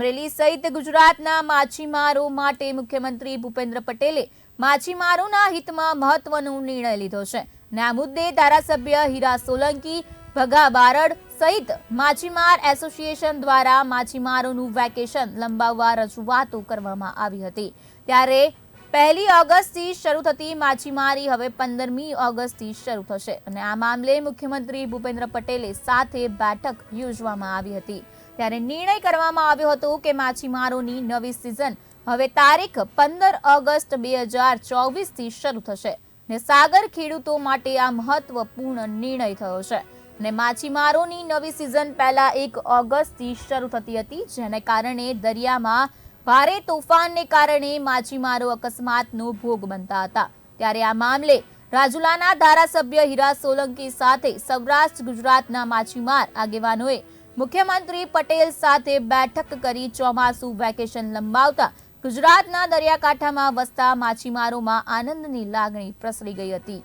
અમરેલી સહિત ગુજરાતના માછીમારો માટે મુખ્યમંત્રી ભૂપેન્દ્ર પટેલે માછીમારોના હિતમાં મહત્વનો નિર્ણય લીધો છે. અને આ મુદ્દે ધારાસભ્ય હીરા સોલંકી, ભગા બારડ સહિત માછીમાર એસોસિએશન દ્વારા માછીમારોનું વેકેશન લંબાવવા રજૂઆતો કરવામાં આવી હતી. ત્યારે પહેલી ઓગસ્ટથી શરૂ થતી માછીમારી હવે પંદરમી ઓગસ્ટથી શરૂ થશે. અને આ મામલે મુખ્યમંત્રી ભૂપેન્દ્ર પટેલે સાથે બેઠક યોજવામાં આવી હતી. ત્યારે નિર્ણય કરવામાં આવ્યો હતો કે માછીમારોની નવી સિઝન હવે તારીખ પંદર ઓગસ્ટ બે હજાર ચોવીસથી શરૂ થશે ને સાગર ખેડૂતો માટે આ મહત્વપૂર્ણ નિર્ણય થયો છે. ને માછીમારોની નવી સિઝન પહેલા એક ઓગસ્ટથી શરૂ થતી હતી, જેને કારણે દરિયામાં ભારે તોફાનને કારણે માછીમારો અકસ્માતનો ભોગ બનતા હતા. ત્યારે આ મામલે રાજુલાના ધારાસભ્ય હીરા સોલંકી સાથે સૌરાષ્ટ્ર ગુજરાતના માછીમાર આગેવાનોએ મુખ્યમંત્રી પટેલ સાથે બેઠક કરી ચોમાસુ વેકેશન લંબાવતા ગુજરાતના દરિયાકાંઠામાં વસતા માછીમારોમાં આનંદની લાગણી પ્રસરી ગઈ હતી.